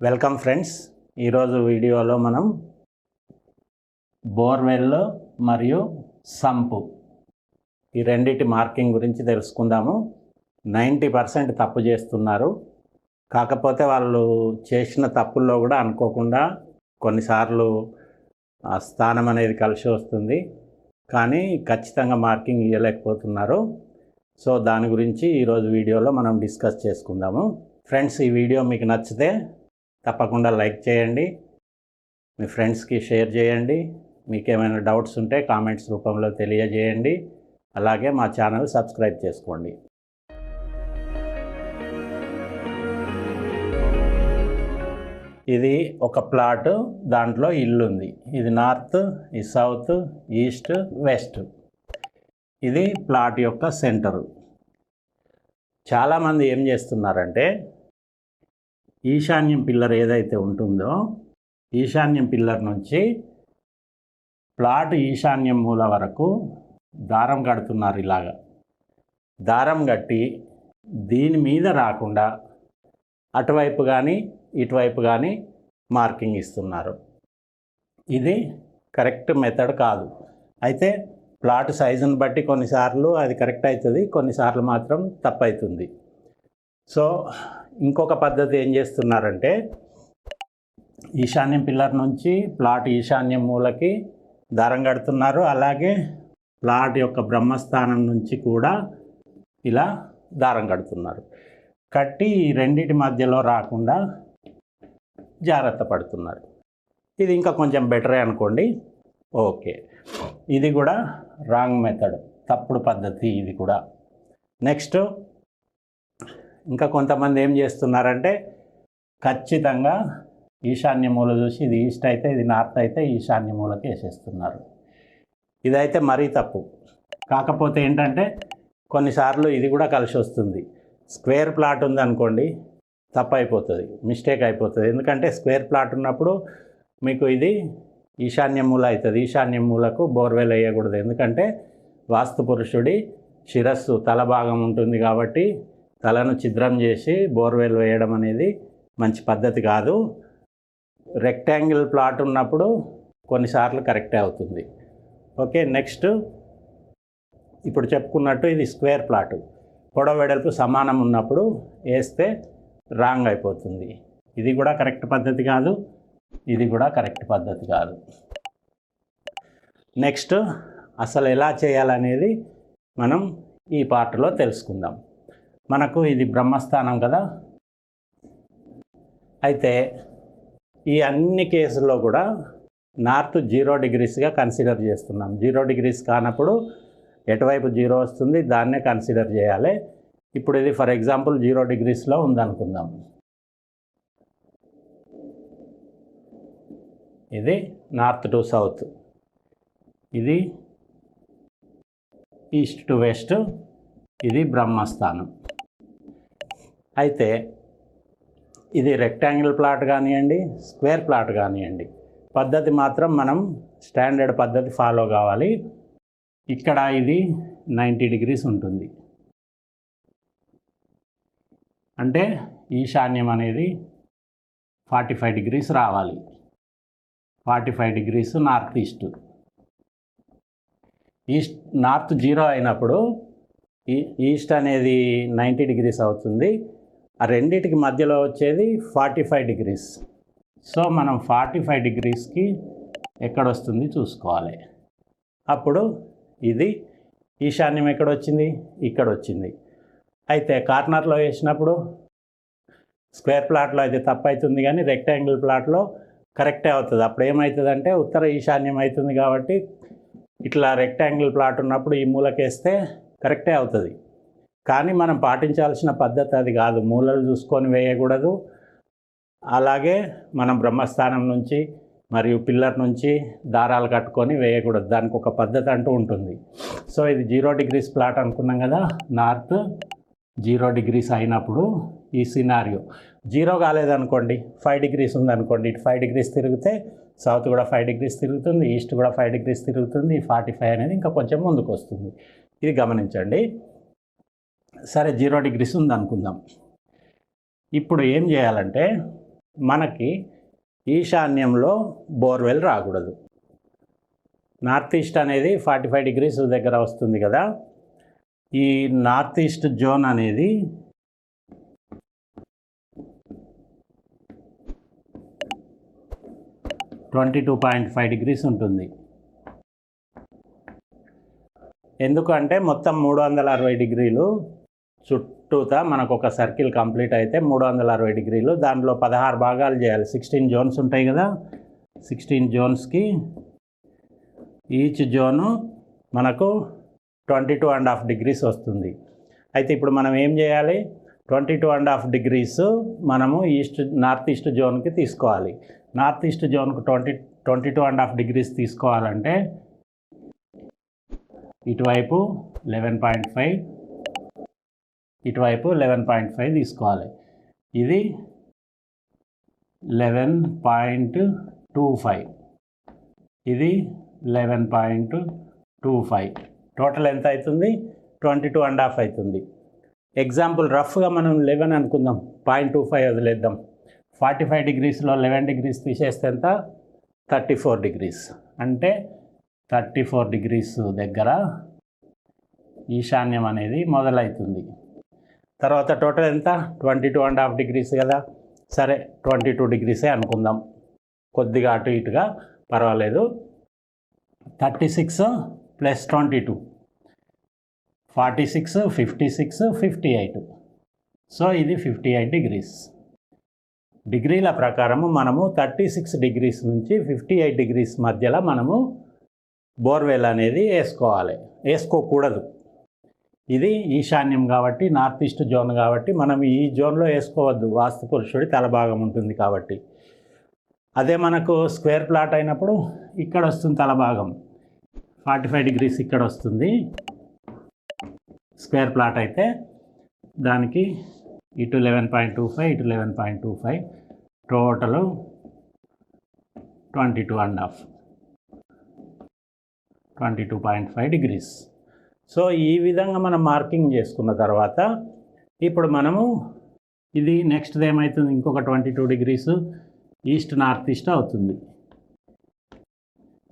Welcome friends ఈరోజు వీడియోలో మనం బోర్వెల్ మరియు సంపు ఈ రెండిటి మార్కింగ్ గురించి తెలుసుకుందాము. నైంటీ పర్సెంట్ తప్పు చేస్తున్నారు. కాకపోతే వాళ్ళు చేసిన తప్పుల్లో కూడా అనుకోకుండా కొన్నిసార్లు స్థానం అనేది కలిసి వస్తుంది. కానీ ఖచ్చితంగా మార్కింగ్ ఇవ్వలేకపోతున్నారు సో దాని గురించి ఈరోజు వీడియోలో మనం డిస్కస్ చేసుకుందాము. ఫ్రెండ్స్ ఈ వీడియో మీకు నచ్చితే తప్పకుండా లైక్ చేయండి. మీ ఫ్రెండ్స్కి షేర్ చేయండి. మీకేమైనా డౌట్స్ ఉంటే కామెంట్స్ రూపంలో తెలియజేయండి. అలాగే మా ఛానల్ సబ్స్క్రైబ్ చేసుకోండి. ఇది ఒక ప్లాట్ దాంట్లో ఇల్లు ఉంది ఇది నార్త్ ఈ సౌత్ ఈస్ట్ వెస్ట్. ఇది ప్లాట్ యొక్క సెంటరు. చాలామంది ఏం చేస్తున్నారంటే ఈశాన్యం పిల్లర్ ఏదైతే ఉంటుందో ఈశాన్యం పిల్లర్ నుంచి ప్లాట్ ఈశాన్యం మూల వరకు దారం కడుతున్నారు ఇలాగా. దారం కట్టి దీని మీద రాకుండా అటువైపు కానీ ఇటువైపు కానీ మార్కింగ్ ఇస్తున్నారు. ఇది కరెక్ట్ మెథడ్ కాదు. అయితే ప్లాట్ సైజుని బట్టి కొన్నిసార్లు అది కరెక్ట్ అవుతుంది కొన్నిసార్లు మాత్రం తప్పు అవుతుంది సో ఇంకొక పద్ధతి ఏం చేస్తున్నారంటే ఈశాన్యం పిల్లర్ నుంచి ప్లాట్ ఈశాన్యం మూలకి దారం కడుతున్నారు. అలాగే ప్లాట్ యొక్క బ్రహ్మస్థానం నుంచి కూడా ఇలా దారం కడుతున్నారు. కట్టి ఈ రెండిటి మధ్యలో రాకుండా జాగ్రత్త పడుతున్నారు. ఇది ఇంకా కొంచెం బెటరే అనుకోండి. ఓకే. ఇది కూడా రాంగ్ మెథడ్. తప్పుడు పద్ధతి ఇది కూడా. నెక్స్ట్ ఇంకా కొంతమంది ఏం చేస్తున్నారంటే ఖచ్చితంగా ఈశాన్య మూల చూసి ఇది ఈస్ట్ అయితే ఇది నార్త్ అయితే ఈశాన్య మూలకి వేసేస్తున్నారు. ఇదైతే మరీ తప్పు. కాకపోతే ఏంటంటే కొన్నిసార్లు ఇది కూడా కలిసి వస్తుంది. స్క్వేర్ ప్లాట్ ఉందనుకోండి తప్పు అయిపోతుంది మిస్టేక్ అయిపోతుంది. ఎందుకంటే స్క్వేర్ ప్లాట్ ఉన్నప్పుడు మీకు ఇది ఈశాన్య మూల అవుతుంది ఈశాన్య మూలకు బోర్వెల్ వేయకూడదు. ఎందుకంటే వాస్తు పురుషుడి శిరస్సు తల భాగం ఉంటుంది కాబట్టి తలను ఛిద్రం చేసి బోర్వెల్ వేయడం అనేది మంచి పద్ధతి కాదు. రెక్టాంగిల్ ప్లాట్ ఉన్నప్పుడు కొన్నిసార్లు కరెక్టే అవుతుంది. Okay next. ఇప్పుడు చెప్పుకున్నట్టు ఇది స్క్వేర్ ప్లాట్. పొడవు వెడల్పు సమానం ఉన్నప్పుడు వేస్తే రాంగ్ అయిపోతుంది. ఇది కూడా కరెక్ట్ పద్ధతి కాదు. ఇది కూడా కరెక్ట్ పద్ధతి కాదు. నెక్స్ట్ అసలు ఎలా చేయాలనేది మనం ఈ పార్ట్లో తెలుసుకుందాం. మనకు ఇది బ్రహ్మస్థానం కదా. అయితే ఈ అన్ని కేసుల్లో కూడా నార్త్ జీరో డిగ్రీస్గా కన్సిడర్ చేస్తున్నాం. జీరో డిగ్రీస్ కానప్పుడు ఎటువైపు జీరో వస్తుంది దాన్నే కన్సిడర్ చేయాలి. ఇప్పుడు ఇది ఫర్ ఎగ్జాంపుల్ జీరో డిగ్రీస్లో ఉందనుకుందాం. ఇది నార్త్ టు సౌత్. ఇది ఈస్ట్ టు వెస్ట్. ఇది బ్రహ్మస్థానం. అయితే ఇది రెక్టాంగిల్ ప్లాట్ కానివ్వండి స్క్వేర్ ప్లాట్ కానివ్వండి పద్ధతి మాత్రం మనం స్టాండర్డ్ పద్ధతి ఫాలో కావాలి. ఇక్కడ ఇది నైంటీ డిగ్రీస్ ఉంటుంది. అంటే ఈశాన్యం అనేది ఫార్టీ ఫైవ్ డిగ్రీస్ రావాలి. Forty five degrees north east east north zero అయినప్పుడు ఈ ఈస్ట్ అనేది నైంటీ డిగ్రీస్ అవుతుంది. ఆ రెండిటికి మధ్యలో వచ్చేది ఫార్టీ ఫైవ్ డిగ్రీస్. సో మనం ఫార్టీ ఫైవ్ డిగ్రీస్కి ఎక్కడ వస్తుంది చూసుకోవాలి. అప్పుడు ఇది ఈశాన్యం ఎక్కడ వచ్చింది ఇక్కడ వచ్చింది అయితే కార్నర్లో వేసినప్పుడు స్క్వేర్ ప్లాట్లో అయితే తప్పు అవుతుంది కానీ రెక్టాంగిల్ ప్లాట్లో కరెక్టే అవుతుంది. అప్పుడు ఏమవుతుందంటే ఉత్తర ఈశాన్యం అవుతుంది కాబట్టి ఇట్లా రెక్టాంగిల్ ప్లాట్ ఉన్నప్పుడు ఈ మూలకేస్తే కరెక్టే అవుతుంది. కానీ మనం పాటించాల్సిన పద్ధతి అది కాదు. మూలలు చూసుకొని వేయకూడదు. అలాగే మనం బ్రహ్మస్థానం నుంచి మరియు పిల్లర్ నుంచి దారాలు కట్టుకొని వేయకూడదు. దానికి ఒక పద్ధతి అంటూ ఉంటుంది. సో ఇది జీరో డిగ్రీస్ ప్లాట్ అనుకున్నాం కదా? నార్త్ జీరో డిగ్రీస్ అయినప్పుడు ఈ సినారియో. జీరో కాలేదనుకోండి ఫైవ్ డిగ్రీస్ ఉందనుకోండి ఇటు ఫైవ్ డిగ్రీస్ తిరిగితే సౌత్ కూడా ఫైవ్ డిగ్రీస్ తిరుగుతుంది ఈస్ట్ కూడా ఫైవ్ డిగ్రీస్ తిరుగుతుంది ఫార్టీ ఫైవ్ అనేది ఇంకా కొంచెం ముందుకు వస్తుంది ఇది గమనించండి. సరే జీరో డిగ్రీస్ ఉంది అనుకుందాం ఇప్పుడు ఏం చేయాలంటే మనకి ఈశాన్యంలో బోర్వెల్ రాకూడదు. నార్త్ ఈస్ట్ అనేది ఫార్టీ ఫైవ్ డిగ్రీస్ దగ్గర వస్తుంది కదా. ఈ నార్త్ ఈస్ట్ జోన్ అనేది twenty two point five degrees ఉంటుంది. ఎందుకంటే మొత్తం మూడు వందల అరవై డిగ్రీలు చుట్టూతా మనకు ఒక సర్కిల్ కంప్లీట్ అయితే మూడు వందల అరవై డిగ్రీలు. దాంట్లో పదహారు భాగాలు చేయాలి. సిక్స్టీన్ జోన్స్ ఉంటాయి కదా? సిక్స్టీన్ జోన్స్కి ఈచ్ జోను మనకు twenty two and half degrees వస్తుంది. అయితే ఇప్పుడు మనం ఏం చేయాలి? Twenty two and half degrees మనము ఈస్ట్ నార్త్ ఈస్ట్ జోన్కి తీసుకోవాలి. North east జోన్కు twenty twenty two and half degrees తీసుకోవాలంటే ఇటువైపు లెవెన్ పాయింట్ ఫైవ్ ఇటువైపు లెవెన్ పాయింట్ ఫైవ్ తీసుకోవాలి. ఇది లెవెన్ పాయింట్ టూ ఫైవ్ ఇది eleven point two five total ఎంత అవుతుంది? ట్వంటీ టూ అండ్ హాఫ్ అవుతుంది. ఎగ్జాంపుల్ రఫ్గా మనం లెవెన్ అనుకుందాం. పాయింట్ టూ ఫైవ్ వదిలేద్దాం. ఫార్టీ ఫైవ్ డిగ్రీస్లో లెవెన్ డిగ్రీస్ తీసేస్తే ఎంత? థర్టీ ఫోర్ డిగ్రీస్ అంటే థర్టీ ఫోర్ డిగ్రీస్ దగ్గర ఈశాన్యం అనేది మొదలవుతుంది. తర్వాత టోటల్ ఎంత? Twenty two and half degrees కదా. సరే ట్వంటీ టూ డిగ్రీసే అనుకుందాం. కొద్దిగా అటు ఇటుగా పర్వాలేదు. Thirty six plus twenty two forty six fifty six fifty eight so ఇది ఫిఫ్టీ ఎయిట్ డిగ్రీస్ డిగ్రీల ప్రకారము మనము థర్టీ సిక్స్ డిగ్రీస్ నుంచి ఫిఫ్టీ ఎయిట్ డిగ్రీస్ మధ్యలో మనము బోర్వెల్ అనేది వేసుకోవాలి. వేసుకోకూడదు. ఇది ఈశాన్యం కాబట్టి నార్త్ ఈస్ట్ జోన్ కాబట్టి మనం ఈ జోన్లో వేసుకోవద్దు. వాస్తు పురుషుడి తలభాగం ఉంటుంది కాబట్టి. అదే మనకు స్క్వేర్ ప్లాట్ అయినప్పుడు ఇక్కడ వస్తుంది తల భాగం. ఫార్టీ ఫైవ్ డిగ్రీస్ ఇక్కడ వస్తుంది. స్క్వేర్ ప్లాట్ అయితే దానికి ఇటు లెవెన్ పాయింట్ టూ ఫైవ్ ఇటు eleven point two five total twenty two and half. Twenty two point five degrees. So ఈ విధంగా మనం మార్కింగ్ చేసుకున్న తర్వాత ఇప్పుడు మనము ఇది నెక్స్ట్ ఏమవుతుంది ఇంకొక twenty two degrees east north east అవుతుంది.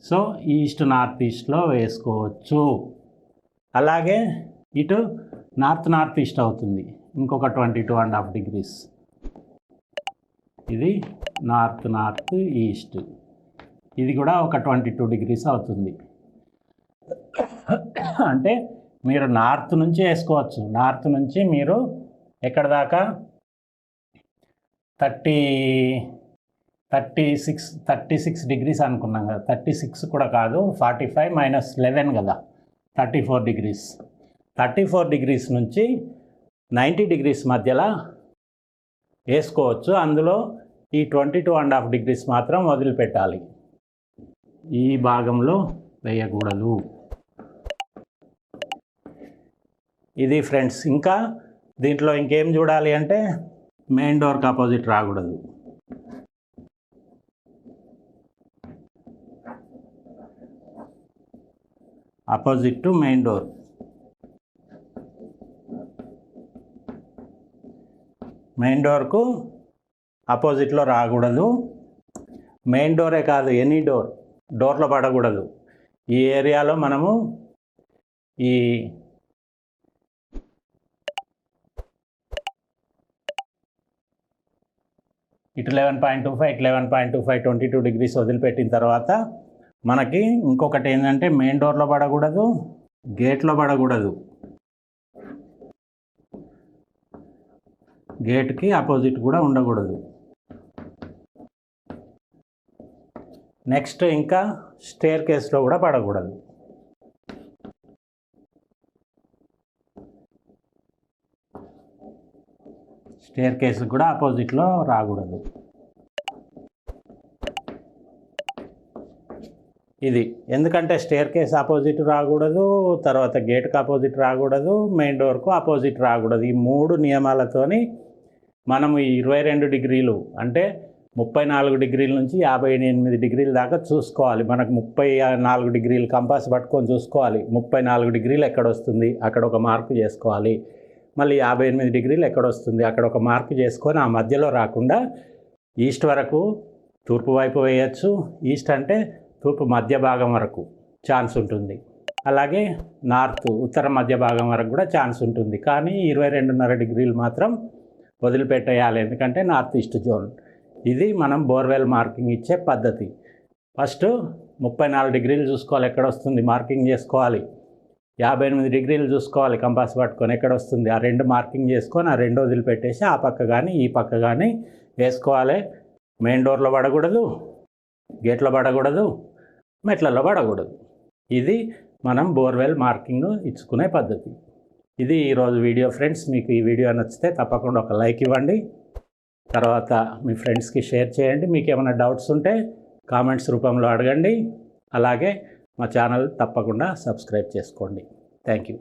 సో ఈస్ట్ నార్త్ ఈస్ట్లో వేసుకోవచ్చు. అలాగే ఇటు నార్త్ నార్త్ ఈస్ట్ అవుతుంది. ఇంకొక twenty two and half degrees. ఇది నార్త్ నార్త్ ఈస్ట్. ఇది కూడా ఒక ట్వంటీ టూ డిగ్రీస్ అవుతుంది. అంటే మీరు నార్త్ నుంచి వేసుకోవచ్చు. నార్త్ నుంచి మీరు ఎక్కడ దాకా? Thirty thirty six thirty six degrees అనుకున్నాం కదా. థర్టీ సిక్స్ కూడా కాదు ఫార్టీ ఫైవ్ మైనస్ లెవెన్ కదా. Thirty four degrees. Thirty four degrees నుంచి నైంటీ డిగ్రీస్ మధ్యలో వేసుకోవచ్చు. అందులో ఈ twenty two and half degrees మాత్రం వదిలిపెట్టాలి. ఈ భాగంలో వేయకూడదు. ఇది ఫ్రెండ్స్ ఇంకా దీంట్లో ఇంకేం చూడాలి అంటే మెయిన్ డోర్కి ఆపోజిట్ రాకూడదు. Opposite to main door. Main డోర్కు ఆపోజిట్లో రాకూడదు. మెయిన్ డోరే కాదు ఎనీ డోర్. డోర్లో పడకూడదు. ఈ ఏరియాలో మనము ఈ ఇటు లెవెన్ పాయింట్ టూ ఫైవ్ ఇటు eleven point two five twenty two degrees వదిలిపెట్టిన తర్వాత మనకి ఇంకొకటి ఏంటంటే మెయిన్ డోర్లో పడకూడదు గేట్లో పడకూడదు. గేట్కి ఆపోజిట్ కూడా ఉండకూడదు. నెక్స్ట్ ఇంకా స్టేర్ కేస్లో కూడా పడకూడదు. స్టేర్ కేసు కూడా ఆపోజిట్లో రాకూడదు. ఇది. ఎందుకంటే స్టేర్ కేస్ ఆపోజిట్ రాకూడదు తర్వాత గేట్కి ఆపోజిట్ రాకూడదు మెయిన్ డోర్కు ఆపోజిట్ రాకూడదు. ఈ మూడు నియమాలతోని మనం ఈ ఇరవై రెండు డిగ్రీలు అంటే ముప్పై నాలుగు డిగ్రీల నుంచి యాభై ఎనిమిది డిగ్రీల దాకా చూసుకోవాలి. మనకు ముప్పై నాలుగు డిగ్రీలు కంపాస్ పట్టుకొని చూసుకోవాలి. ముప్పై నాలుగు డిగ్రీలు ఎక్కడ వస్తుంది? అక్కడ ఒక మార్కు చేసుకోవాలి. మళ్ళీ యాభై ఎనిమిది డిగ్రీలు ఎక్కడ వస్తుంది అక్కడ ఒక మార్క్ చేసుకొని ఆ మధ్యలో రాకుండా ఈస్ట్ వరకు తూర్పు వైపు వేయచ్చు. ఈస్ట్ అంటే తూర్పు మధ్య భాగం వరకు ఛాన్స్ ఉంటుంది. అలాగే నార్త్ ఉత్తర మధ్య భాగం వరకు కూడా ఛాన్స్ ఉంటుంది. కానీ ఇరవై రెండున్నర డిగ్రీలు మాత్రం వదిలిపెట్టేయాలి. ఎందుకంటే నార్త్ ఈస్ట్ జోన్. ఇది మనం బోర్వెల్ మార్కింగ్ ఇచ్చే పద్ధతి. ఫస్ట్ ముప్పై నాలుగు డిగ్రీలు చూసుకోవాలి. ఎక్కడ వస్తుంది మార్కింగ్ చేసుకోవాలి. యాభై ఎనిమిది డిగ్రీలు చూసుకోవాలి కంపాస్ పట్టుకొని. ఎక్కడ వస్తుంది? ఆ రెండు మార్కింగ్ చేసుకొని ఆ రెండు వదిలిపెట్టేసి ఆ పక్క కానీ ఈ పక్క కానీ వేసుకోవాలి. మెయిన్ డోర్లో పడకూడదు గేట్లో పడకూడదు మెట్లలో పడకూడదు. ఇది మనం బోర్వెల్ మార్కింగ్ ఇచ్చుకునే పద్ధతి. ఇది ఈరోజు వీడియో ఫ్రెండ్స్. మీకు ఈ వీడియో నచ్చితే తప్పకుండా ఒక లైక్ ఇవ్వండి. తర్వాత మీ ఫ్రెండ్స్కి షేర్ చేయండి. మీకు ఏమైనా డౌట్స్ ఉంటే కామెంట్స్ రూపంలో అడగండి. అలాగే మా ఛానల్ తప్పకుండా సబ్స్క్రైబ్ చేసుకోండి. Thank you.